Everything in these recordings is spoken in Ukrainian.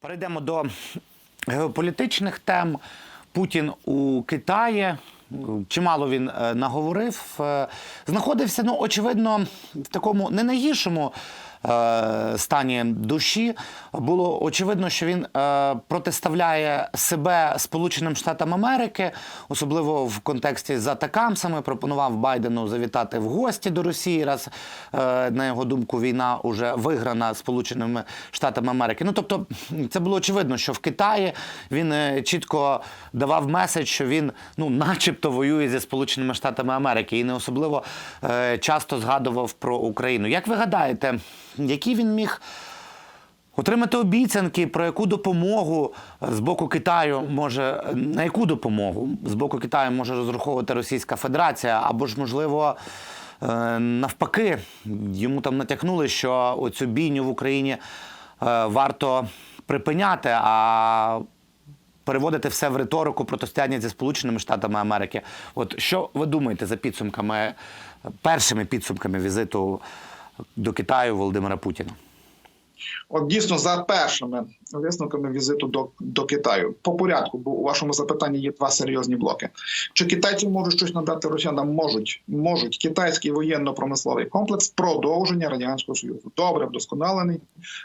Перейдемо до геополітичних тем. Путін у Китаї. Чимало він е, наговорив. Е, Знаходився, ну, очевидно, в такому не найгіршому стані душі. Було очевидно, що він е, протиставляє себе Сполученим Штатам Америки, особливо в контексті з атакамсами. Пропонував Байдену завітати в гості до Росії, раз е, на його думку війна вже виграна Сполученими Штатами Америки. Ну тобто, це було очевидно, що в Китаї він е, чітко давав меседж, що він ну, начебто воює зі Сполученими Штатами Америки і не особливо е, часто згадував про Україну. Як ви гадаєте, які він міг? Отримати обіцянки, про яку допомогу з боку Китаю може на яку допомогу з боку Китаю може розраховувати Російська Федерація, або ж можливо. е, Навпаки, йому там натякнули, що оцю бійню в Україні е, варто припиняти, а переводити все в риторику протистояння зі Сполученими Штатами Америки. От що ви думаєте за підсумками, першими підсумками візиту до Китаю Володимира Путіна? От дійсно за першими висновками візиту до, до Китаю по порядку, бо у вашому запитанні є два серйозні блоки. Чи китайці можуть щось надати росіянам? Можуть можуть китайський воєнно-промисловий комплекс продовження радянського союзу. Добре, вдосконалений,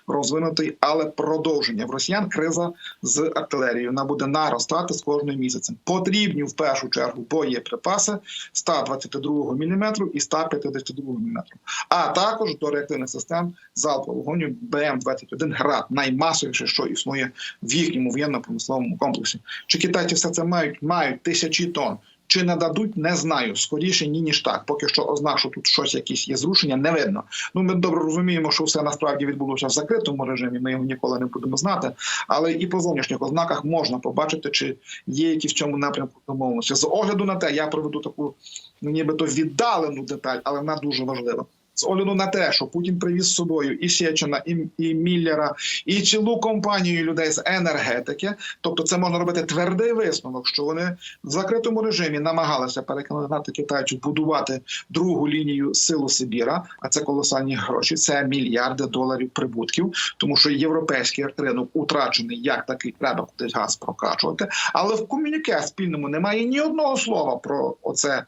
розвинутий, але продовження в росіян криза з артилерією. Вона буде наростати з кожним місяцем. Потрібні в першу чергу боєприпаси 122 мм і 152 мм, а також до реактивних систем залпового вогоню БМ-21 ГРАД, наймасовіше, що існує в їхньому воєнно-промисловому комплексі. Чи китайці все це мають? Мають тисячі тонн. Чи нададуть, не знаю. Скоріше ні, ніж так. Поки що ознак, що тут щось якісь є зрушення, не видно. Ну ми добре розуміємо, що все насправді відбулося в закритому режимі. Ми його ніколи не будемо знати. Але і по зовнішніх ознаках можна побачити, чи є якісь в цьому напрямку домовленості. З огляду на те, я проведу таку ну, нібито віддалену деталь, але вона дуже важлива. З огляду на те, що Путін привіз з собою і Сєчина, і, і Міллера, і цілу компанію людей з енергетики. Тобто, це можна робити твердий висновок, що вони в закритому режимі намагалися переконати китайців будувати другу лінію силу Сибіра. А це колосальні гроші. Це мільярди доларів прибутків, тому що європейський ринок утрачений як такий, треба кудись газ прокачувати. Але в комюніке спільному немає ні одного слова про оце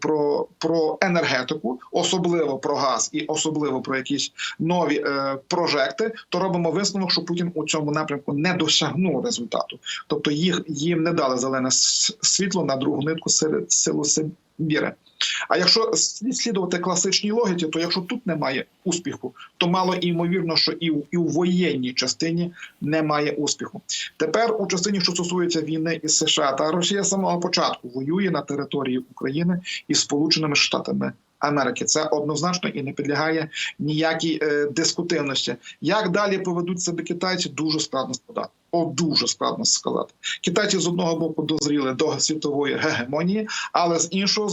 про, про енергетику, особливо про газ і особливо про якісь нові е, прожекти, то робимо висновок, що Путін у цьому напрямку не досягнув результату. Тобто їх їм не дали зелене світло на другу нитку серед силу Сибіри. А якщо слідувати класичній логіці, то якщо тут немає успіху, то мало ймовірно, що і в, і в воєнній частині немає успіху. Тепер у частині, що стосується війни із США, та Росія з самого початку воює на території України із Сполученими Штатами. Америки це однозначно і не підлягає ніякій е, дискутивності. Як далі поведуть себе китайці, дуже складно сказати. О, дуже складно сказати. Китайці з одного боку дозріли до світової гегемонії, але з іншого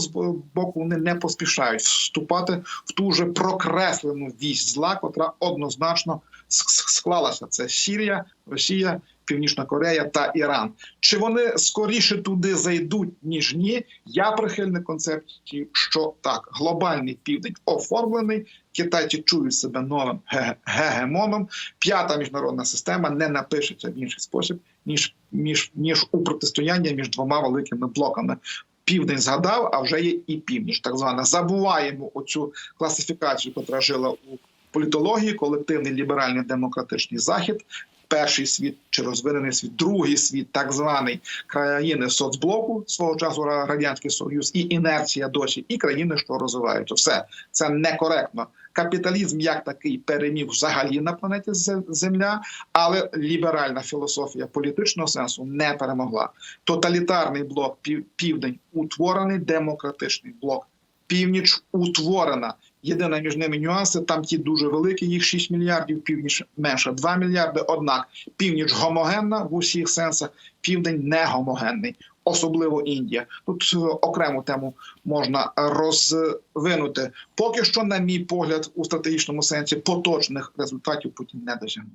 боку вони не поспішають вступати в ту же прокреслену вісь зла, котра однозначно склалася. Це Сірія, Росія, Північна Корея та Іран. Чи вони скоріше туди зайдуть ніж ні? Я прихильник концепції, що так, глобальний південь оформлений. Китайці чують себе новим гегемоном. П'ята міжнародна система не напишеться в інший спосіб, ніж ніж ніж у протистояння між двома великими блоками. Південь згадав, а вже є і північ. Так звана забуваємо оцю класифікацію, яка жила у політології, колективний ліберальний демократичний захід. Перший світ чи розвинений світ, другий світ, так званий країни соцблоку свого часу радянський союз і інерція досі, і країни, що розвиваються. Все це некоректно. Капіталізм як такий переміг взагалі на планеті Земля, але ліберальна філософія політичного сенсу не перемогла. Тоталітарний блок пів- південь утворений, демократичний блок північ утворена. Єдине між ними нюанси. Там ті дуже великі, їх 6 мільярдів, північ менше 2 мільярди. Однак північ гомогенна в усіх сенсах, південь не гомогенний, особливо Індія. Тут е, окрему тему можна розвинути. Поки що, на мій погляд, у стратегічному сенсі поточних результатів Путін не досягнув.